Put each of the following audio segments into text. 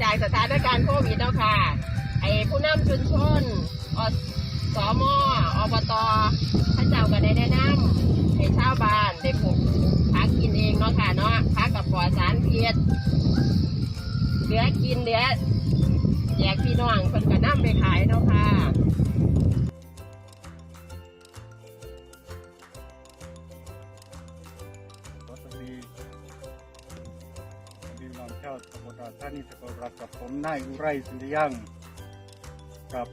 จากสถานการณ์โควิดเนาะค่ะ ไอ้ผู้นำชุมชนอสมอบตท่านเจ้าก็ได้แนะนำให้ชาวบ้านได้ปลูกพักกินเองเนาะค่ะเนาะพักกับปลอดสารพิษเหลือกินเหลือแจกพี่น้องคนกันก็นำไปขายเนาะค่ะ พี่น้าวตำบลราชธานีสกลรักกับผมนายอุไรสินทยังกับ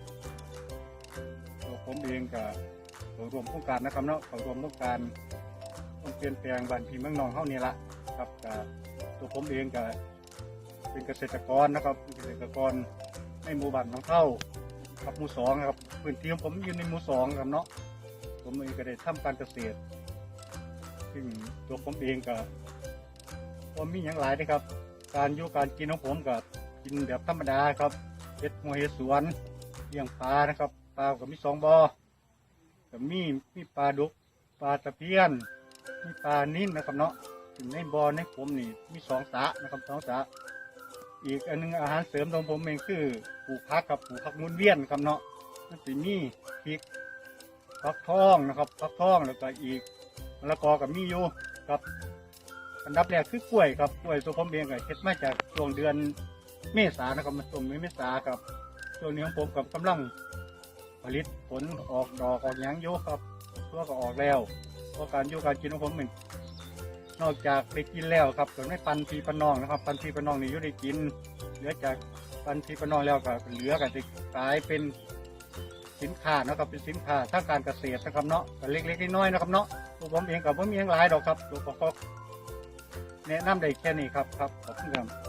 ตัวผมเองกับตัวรวมโครงการนะครับเนาะเขารวมโครงการต้องเปลี่ยนแปลงบ้านพี่เมืองนองเฮานี่ละครับกับตัวผมเองกับเป็นเกษตรกรนะครับเกษตรกรในหมู่บ้านน้องเท่าครับหมู่สองนะครับพื้นที่ของผมอยู่ในหมู่สองครับเนาะผมเองก็ได้ทำการเกษตร ซึ่งตัวผมเองก็ผมมีอย่างหลายนะครับ การอยู่การกินของผมก็กินแบบธรรมดาครับเฮ็ดหัวเฮ็ดสวนเลี้ยงปลานะครับปลาก็มีสองบ่อก็มีมีปลาดุกปลาตะเพียน มีปลานิ่นนะครับเนาะในบ่อในผมนี่มีสองสะนะครับสองสะอีกอันหนึงอาหารเสริมของผมเองคือปลูกผักกับปลูกผักมุนเวียนครับเนาะมันสิมีพริกฟักทองนะครับฟักทองแล้วก็อีกมะละกอกับมีอยู่ครับ อันดับแรกคือกล้วยครับกล้วยตัวผมเองก็เฮ็ดมาจากช่วงเดือนเมษานะครับมาช่วงเมษาครับช่วงนี้ของผมกับกำลังผลิตผลออกดอกออกหยังอยู่ครับตัวก็ออกแล้วเพราะการอยู่การกินของผมเหมือนนอกจากไปกินแล้วครับส่วนไม่ปันพีปันนองนะครับ ปันพีปันนองนี่ยู่ได้กินเหลือจากปันพีปันนองแล้วก็เหลือก็จะกลายเป็นสินค้านะครับเป็นสินค้าทางการเกษตรนะครับเนาะก็เล็กๆน้อยๆนะครับเนาะตัวผมเองกับผมมีอย่างหลายดอกครับตัวก็ แนะนำได้แค่นี้ครับครับขอบคุณครับ